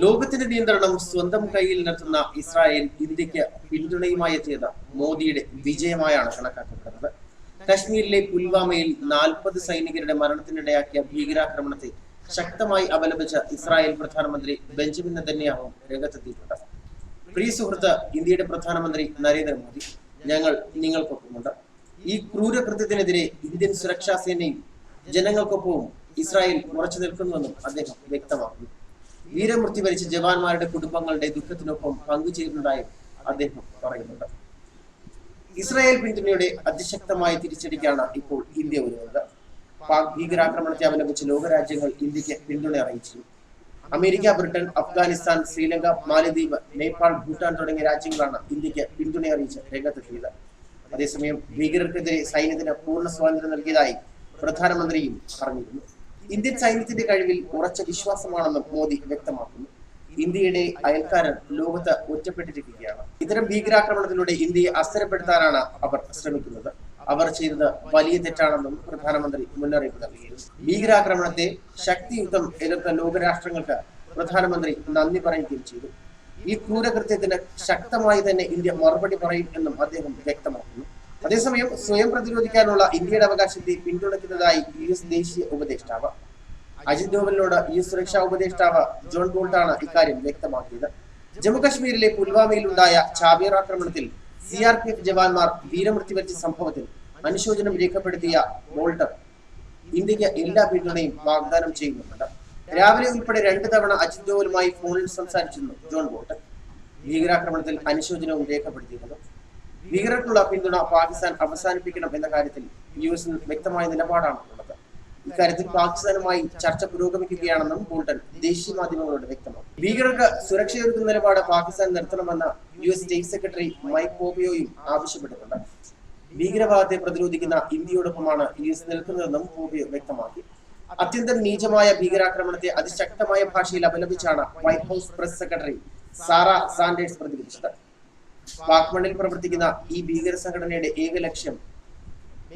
ലോകത്തിന്റെ നിയന്ത്രണം സ്വന്തം കയ്യിൽ നിർത്തുന്ന ഇസ്രായേൽ ഇന്ത്യയ്ക്ക് പിന്തുണയുമായി എത്തിയത് മോദിയുടെ വിജയമായാണ് കണക്കാക്കപ്പെടുന്നത്. കശ്മീരിലെ പുൽവാമയിൽ നാൽപ്പത് സൈനികരുടെ മരണത്തിനിടയാക്കിയ ഭീകരാക്രമണത്തെ ശക്തമായി അപലപിച്ച ഇസ്രായേൽ പ്രധാനമന്ത്രി ബെഞ്ചമിൻ നെതന്യാഹു രംഗത്തെത്തിയിട്ടുണ്ട്. പ്രിയ സുഹൃത്ത് ഇന്ത്യയുടെ പ്രധാനമന്ത്രി നരേന്ദ്രമോദി ഞങ്ങൾ നിങ്ങൾക്കൊപ്പമുണ്ട്. ഈ ക്രൂരകൃത്യത്തിനെതിരെ ഇന്ത്യൻ സുരക്ഷാ സേനയും ജനങ്ങൾക്കൊപ്പവും ഇസ്രായേൽ ഉറച്ചു നിൽക്കുന്നുവെന്നും അദ്ദേഹം വ്യക്തമാക്കുന്നു. വീരമൃത്യു വരിച്ച ജവാന്മാരുടെ കുടുംബങ്ങളുടെ ദുഃഖത്തിനൊപ്പം പങ്കുചേരുന്നതായും അദ്ദേഹം പറയുന്നുണ്ട്. ഇസ്രായേൽ പിന്തുണയുടെ അതിശക്തമായ തിരിച്ചടിക്കാണ് ഇപ്പോൾ ഇന്ത്യ ഒരുങ്ങുന്നത്. പാക് ഭീകരാക്രമണത്തെ അവലംബിച്ച് ലോകരാജ്യങ്ങൾ ഇന്ത്യയ്ക്ക് പിന്തുണ അറിയിച്ചു. അമേരിക്ക ബ്രിട്ടൻ അഫ്ഗാനിസ്ഥാൻ ശ്രീലങ്ക മാലദ്വീപ് നേപ്പാൾ ഭൂട്ടാൻ തുടങ്ങിയ രാജ്യങ്ങളാണ് ഇന്ത്യയ്ക്ക് പിന്തുണ അറിയിച്ച് രംഗത്തെത്തിയത്. അതേസമയം ഭീകരർക്കെതിരെ സൈന്യത്തിന് പൂർണ സ്വാതന്ത്ര്യം നൽകിയതായി പ്രധാനമന്ത്രിയും പറഞ്ഞിരുന്നു. ഇന്ത്യൻ സൈന്യത്തിന്റെ കഴിവിൽ ഉറച്ച വിശ്വാസമാണെന്നും മോദി വ്യക്തമാക്കുന്നു. ഇന്ത്യയുടെ അയൽക്കാരൻ ലോകത്ത് ഒറ്റപ്പെട്ടിരിക്കുകയാണ്. ഇത്തരം ഭീകരാക്രമണത്തിലൂടെ ഇന്ത്യയെ അസ്ഥിരപ്പെടുത്താനാണ് അവർ ശ്രമിക്കുന്നത്. അവർ ചെയ്തത് വലിയ തെറ്റാണെന്നും പ്രധാനമന്ത്രി മുന്നറിയിപ്പ് നൽകിയിരുന്നു. ഭീകരാക്രമണത്തെ ശക്തിയുക്തം എതിർത്ത ലോകരാഷ്ട്രങ്ങൾക്ക് പ്രധാനമന്ത്രി നന്ദി പറയുകയും ചെയ്തു. ഈ ക്രൂരകൃത്യത്തിന് ശക്തമായി തന്നെ ഇന്ത്യ മറുപടി പറയും എന്നും അദ്ദേഹം വ്യക്തമാക്കുന്നു. അതേസമയം സ്വയം പ്രതിരോധിക്കാനുള്ള ഇന്ത്യയുടെ അവകാശത്തെ പിന്തുണയ്ക്കുന്നതായി യു എസ് ദേശീയ ഉപദേഷ്ടാവ് അജിത് ഡോവലിനോട് എസ് സുരക്ഷാ ഉപദേഷ്ടാവ് ജോൺ ബോൾട്ടാണ് ഇക്കാര്യം വ്യക്തമാക്കിയത്. ജമ്മുകശ്മീരിലെ പുൽവാമയിൽ ഉണ്ടായ ചാവേർ ആക്രമണത്തിൽ സി ആർ പി എഫ് ജവാന്മാർ വീരമൃത്യു വരിച്ച സംഭവത്തിൽ അനുശോചനം രേഖപ്പെടുത്തിയ ബോൾട്ടർ ഇന്ത്യയ്ക്ക് എല്ലാ പിന്തുണയും വാഗ്ദാനം ചെയ്യുന്നുണ്ട്. രാവിലെ ഉൾപ്പെടെ രണ്ടു തവണ അജിത് ഡോവലുമായി ഫോണിൽ സംസാരിച്ചിരുന്നു ജോൺ ബോൾട്ടർ. ഭീകരാക്രമണത്തിൽ അനുശോചനവും രേഖപ്പെടുത്തിയിരുന്നു. ഭീകരർക്കുള്ള പിന്തുണ പാകിസ്ഥാൻ അവസാനിപ്പിക്കണം എന്ന കാര്യത്തിൽ യു എസിന് വ്യക്തമായ നിലപാടാണ് ഇക്കാര്യത്തിൽ പാകിസ്ഥാനുമായി ചർച്ച പുരോഗമിക്കുകയാണെന്നും ബോൾട്ടൺ ദേശീയ മാധ്യമങ്ങളോട് വ്യക്തമാക്കി. ഭീകരർക്ക് സുരക്ഷയൊരുക്കുന്ന നിലപാട് Pakistan നിർത്തണമെന്ന് U S state secretary Mike പോപിയോയും ആവശ്യപ്പെട്ടിട്ടുണ്ട്. ഭീകരവാദത്തെ പ്രതിരോധിക്കുന്ന ഇന്ത്യയോടൊപ്പമാണ് യു എസ് നിൽക്കുന്നതെന്നും പോപിയോ വ്യക്തമാക്കി. അത്യന്തം നീചമായ ഭീകരാക്രമണത്തെ അതിശക്തമായ ഭാഷയിൽ അപലപിച്ചാണ് White House press secretary Sarah Sanders പ്രതികരിച്ചത്. പാക് മണ്ണിൽ പ്രവർത്തിക്കുന്ന ഈ ഭീകര സംഘടനയുടെ ഏക ലക്ഷ്യം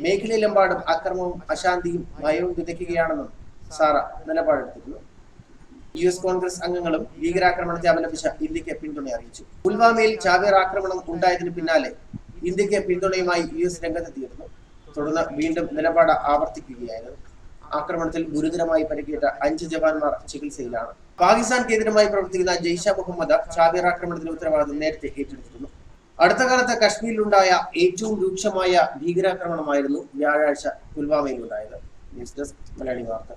മേഖലയിലെമ്പാടും അക്രമവും അശാന്തിയും ഭയവും വിതയ്ക്കുകയാണെന്നും സാറ നിലപാടെടുത്തിരുന്നു. യു എസ് കോൺഗ്രസ് അംഗങ്ങളും ഭീകരാക്രമണത്തെ അപലപിച്ച ഇന്ത്യയ്ക്ക് പിന്തുണ അറിയിച്ചു. പുൽവാമയിൽ ചാവേർ ആക്രമണം ഉണ്ടായതിനു പിന്നാലെ ഇന്ത്യയ്ക്ക് പിന്തുണയുമായി യു എസ് രംഗത്തെത്തിയിരുന്നു. തുടർന്ന് വീണ്ടും നിലപാട് ആവർത്തിക്കുകയായിരുന്നു. ആക്രമണത്തിൽ ഗുരുതരമായി പരിക്കേറ്റ അഞ്ച് ജവാന്മാർ ചികിത്സയിലാണ്. പാകിസ്ഥാൻ കേന്ദ്രമായി പ്രവർത്തിക്കുന്ന ജയ്ഷ മുഹമ്മദ് ചാവേർ ആക്രമണത്തിന് ഉത്തരവാദിത്തം നേരത്തെ ഏറ്റെടുത്തിരുന്നു. അടുത്ത കാലത്ത് കശ്മീരിലുണ്ടായ ഏറ്റവും രൂക്ഷമായ ഭീകരാക്രമണമായിരുന്നു വ്യാഴാഴ്ച പുൽവാമയിൽ ഉണ്ടായത് ന്യൂസ് ഡെസ്ക് മലയാളി വാർത്ത.